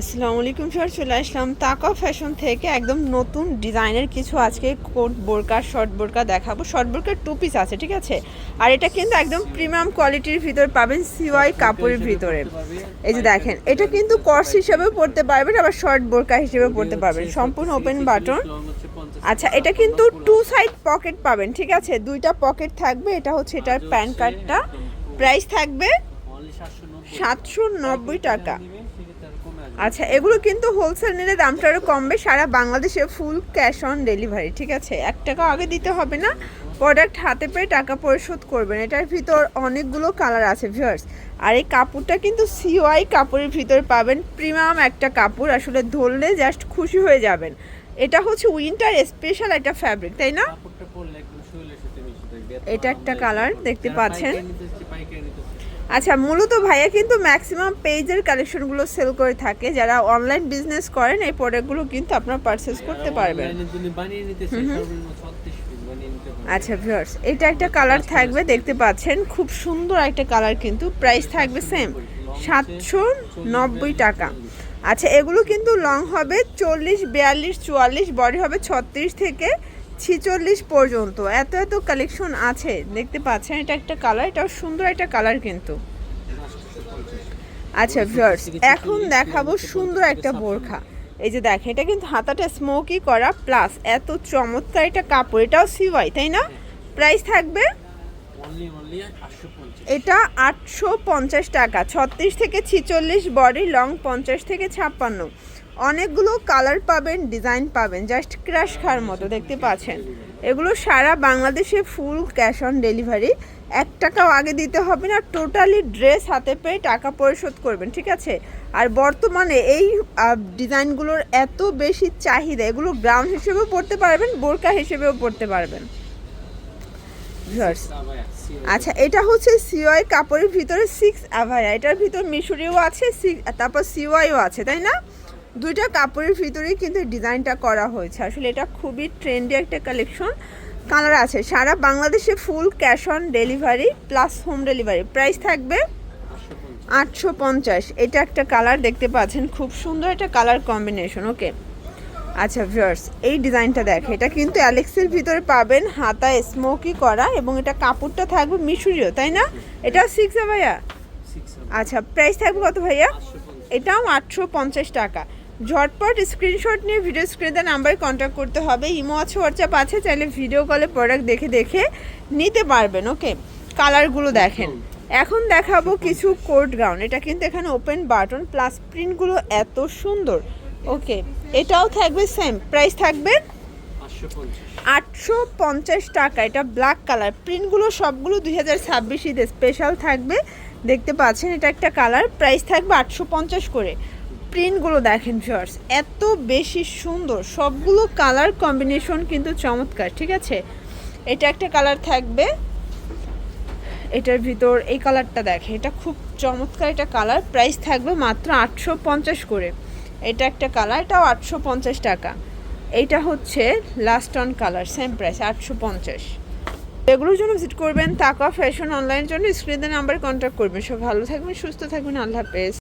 আসসালামু আলাইকুম স্যার চলে আসলাম তাকা ফ্যাশন থেকে একদম নতুন ডিজাইনের কিছু আজকে কোট বোরকা শর্ট বোরকা দেখাবো। শর্ট বোরকার টু পিস আছে, ঠিক আছে? আর এটা কিন্তু একদম প্রিমিয়াম কোয়ালিটির ভিতর পাবেন সিওয়াই কাপড়ের ভিতরে। এই যে দেখেন, এটা কিন্তু কর্স হিসেবেও পড়তে পারবেন, আবার শর্ট বোরকা হিসেবে পড়তে পারবেন। সম্পূর্ণ ওপেন বাটন আচ্ছা এটা কিন্তু টু সাইড পকেট পাবেন, ঠিক আছে? দুইটা পকেট থাকবে, এটা হচ্ছে এটার প্যান কার্ডটা। প্রাইস থাকবে সাতশো নব্বই টাকা। আচ্ছা এগুলো কিন্তু হোলসেল নিলে দামটা আরও কমবে। সারা বাংলাদেশে ফুল ক্যাশ অন ডেলিভারি ঠিক আছে? এক টাকা আগে দিতে হবে না প্রোডাক্ট হাতে পেয়ে টাকা পরিশোধ করবেন। এটার ভিতর অনেকগুলো কালার আছে ভিউয়ার্স আর এই কাপড়টা কিন্তু সিওয়াই কাপড়ের ভিতর পাবেন। প্রিমিয়াম একটা কাপড় আসলে ধরলে জাস্ট খুশি হয়ে যাবেন। এটা হচ্ছে উইন্টার স্পেশাল একটা ফ্যাব্রিক তাই না? এটা একটা কালার দেখতে পাচ্ছেন। আচ্ছা মূলত ভাইয়া কিন্তু ম্যাক্সিমাম পেজের কালেকশনগুলো সেল করে থাকে। যারা অনলাইন বিজনেস করেন এই প্রোডাক্টগুলো কিন্তু আপনারা পারচেস করতে পারবেন। আচ্ছা ভিউয়ার্স এটা একটা কালার থাকবে দেখতে পাচ্ছেন খুব সুন্দর একটা কালার কিন্তু প্রাইস থাকবে সেম সাতশো নব্বই টাকা। আচ্ছা এগুলো কিন্তু লং হবে চল্লিশ বিয়াল্লিশ চুয়াল্লিশ বডি হবে ছত্রিশ থেকে ছিচল্লিশ পর্যন্ত। এত এত কালেকশন আছে। দেখতে পাচ্ছেন, এটা একটা কালার এটাও সুন্দর একটা কালার কিন্তু। আচ্ছা ভিউয়ার্স এখন দেখাবো সুন্দর একটা বোরখা। এই যে দেখেন, এটা কিন্তু হাতাটা স্মোকি করা প্লাস এত চমৎকার একটা কাপড়। এটাও সিওয়াই তাই না? প্রাইস থাকবে? এটা আটশো পঞ্চাশ টাকা, ছত্রিশ থেকে ছিচল্লিশ বডি লং পঞ্চাশ থেকে ছাপ্পান্ন। অনেকগুলো কালার পাবেন ডিজাইন পাবেন জাস্ট ক্র্যাশ খাওয়ার মতো, দেখতে পাচ্ছেন। এগুলো সারা বাংলাদেশে ফুল ক্যাশ অন ডেলিভারি এক টাকাও আগে দিতে হবে না টোটালি ড্রেস হাতে পেয়ে টাকা পরিশোধ করবেন, ঠিক আছে? আর বর্তমানে এই ডিজাইনগুলোর এত বেশি চাহিদা, এগুলো গ্রাউন্ড হিসেবেও পড়তে পারবেন, বোরকা হিসেবেও পড়তে পারবেন। আচ্ছা এটা হচ্ছে সিওয়াই কাপড়ের ভিতরে সিক্স অ্যাভায়া এটার ভিতর মিশরিও আছে তারপর সিওয়াইও আছে, তাই না? দুইটা কাপড়ের ভিতরেই কিন্তু ডিজাইনটা করা হয়েছে। আসলে এটা খুবই ট্রেন্ডি একটা কালেকশন কালার আছে। সারা বাংলাদেশে full cash on delivery plus home delivery price থাকবে আটশো পঞ্চাশ। এটা একটা কালার দেখতে পাচ্ছেন। খুব সুন্দর একটা কালার কম্বিনেশন ওকে আচ্ছা ভিউয়ার্স এই ডিজাইনটা দেখে। এটা কিন্তু অ্যালেক্সের ভিতরে পাবেন। হাতা স্মোকি করা এবং এটা কাপড়টা থাকবে মিশরীয় তাই না? এটা সিক্স ভাইয়া? আচ্ছা প্রাইস থাকবে কত ভাইয়া? এটাও আটশো পঞ্চাশ টাকা। ঝটপট স্ক্রিনশট নিয়ে ভিডিও স্ক্রিনে নাম্বারে কন্ট্যাক্ট করতে হবে। ইমো আছে হোয়াটসঅ্যাপ আছে, চাইলে ভিডিও কলে প্রোডাক্ট দেখে দেখে নিতে পারবেন ওকে কালারগুলো দেখেন। এখন দেখাবো কিছু কোট গাউন এটা কিন্তু এখানে ওপেন বাটন প্লাস প্রিন্টগুলো এত সুন্দর ওকে এটাও থাকবে সেম প্রাইস থাকবে আটশো পঞ্চাশ টাকা। এটা ব্ল্যাক কালার প্রিন্টগুলো সবগুলো দুই হাজার ছাব্বিশ স্পেশাল থাকবে। দেখতে পাচ্ছেন এটা একটা কালার প্রাইস থাকবে আটশো পঞ্চাশ করে। প্রিন্টগুলো দেখেন ভিউয়ার্স এত বেশি সুন্দর। সবগুলো কালার কম্বিনেশন কিন্তু চমৎকার, ঠিক আছে? এটা একটা কালার থাকবে। এটার ভিতর এই কালারটা দেখে, এটা খুব চমৎকার একটা কালার প্রাইস থাকবে মাত্র আটশো পঞ্চাশ করে। এটা একটা কালার এটাও আটশো পঞ্চাশ টাকা। এইটা হচ্ছে last on colour same price আটশো পঞ্চাশ। এগুলোর জন্য ভিজিট করবেন তাকা ফ্যাশন অনলাইনের জন্য স্ক্রিনের নাম্বারে কন্ট্যাক্ট করবেন। সব ভালো থাকবেন, সুস্থ থাকবেন, আল্লাহ হাফেজ।